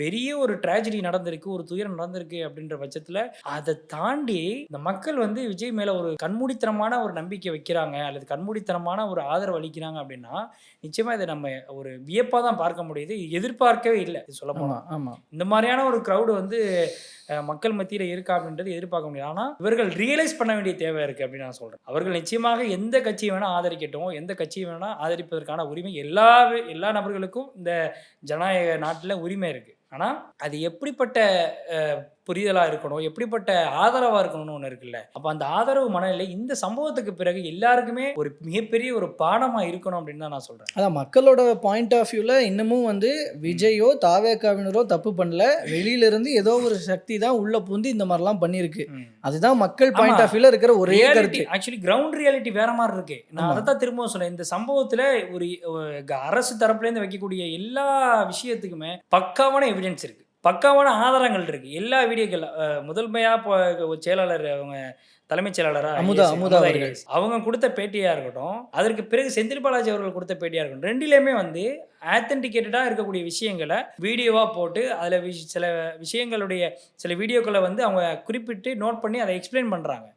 பெரிய ஒரு ட்ராஜடி நடந்திருக்கு ஒரு துயரம் நடந்திருக்கு அப்படின்ற பட்சத்தில் அதை தாண்டி இந்த மக்கள் வந்து விஜய் மேலே ஒரு கண்மூடித்தனமான ஒரு நம்பிக்கை வைக்கிறாங்க அல்லது கண்மூடித்தனமான ஒரு ஆதரவு அளிக்கிறாங்க அப்படின்னா நிச்சயமாக இதை நம்ம ஒரு வியப்பாக தான் பார்க்க முடியுது. எதிர்பார்க்கவே இல்லை சொல்ல ஆமா ஆமா. இந்த மாதிரியான ஒரு க்ரௌடு வந்து மக்கள் மத்தியில் இருக்கா அப்படின்றது எதிர்பார்க்க முடியாது ஆனால் இவர்கள் ரியலைஸ் பண்ண வேண்டிய தேவை இருக்குது அப்படின்னு நான் சொல்கிறேன் அவர்கள் நிச்சயமாக எந்த கட்சியை வேணால் ஆதரிக்கட்டும் எந்த கட்சியை வேணால் ஆதரிப்பதற்கான உரிமை எல்லா எல்லா நபர்களுக்கும் இந்த ஜனநாயக நாட்டில் உரிமை இருக்குது ஆனால் அது எப்படிப்பட்ட அஹ், புரிதலா இருக்கணும் எப்படிப்பட்ட ஆதரவா இருக்கணும்னு ஒன்று இருக்குல்ல. அப்போ அந்த ஆதரவு மனநிலை இந்த சம்பவத்துக்கு பிறகு எல்லாருக்குமே ஒரு மிகப்பெரிய ஒரு பாடமா இருக்கணும் அப்படின்னு தான் நான் சொல்றேன். அதான் மக்களோட பாயிண்ட் ஆஃப் வியூவில் இன்னமும் வந்து விஜயோ தாவேக்காவினரோ தப்பு பண்ணல. வெளியில இருந்து ஏதோ ஒரு சக்தி தான் உள்ள பூந்து இந்த மாதிரிலாம் பண்ணியிருக்கு. அதுதான் மக்கள் பாயிண்ட். ஆஃப் வியூல இருக்கிற ஒரே கருத்து. ஆக்சுவலி கிரவுண்ட் ரியாலிட்டி வேற மாதிரி இருக்கு. நான். அதை தான் திரும்பவும் சொன்னேன் இந்த சம்பவத்துல ஒரு அரசு தரப்புல இருந்து வைக்கக்கூடிய எல்லா விஷயத்துக்குமே பக்காவான எவிடன்ஸ் இருக்கு. பக்காவான ஆதாரங்கள் இருக்கு. எல்லா வீடியோக்கள் அஹ், முதன்மையா இப்போ செயலாளர் அவங்க தலைமைச் செயலாளரா அமுதா. அவங்க கொடுத்த பேட்டியா இருக்கட்டும் அதற்கு பிறகு செந்தில் பாலாஜி அவர்கள் கொடுத்த பேட்டியா இருக்கட்டும் ரெண்டிலுமே வந்து ஆத்தென்டிகேட்டடாக இருக்கக்கூடிய விஷயங்களை வீடியோவாக போட்டு அதில் சில விஷயங்களுடைய சில வீடியோக்களை வந்து அவங்க குறிப்பிட்டு நோட் பண்ணி அதை எக்ஸ்பிளைன் பண்ணுறாங்க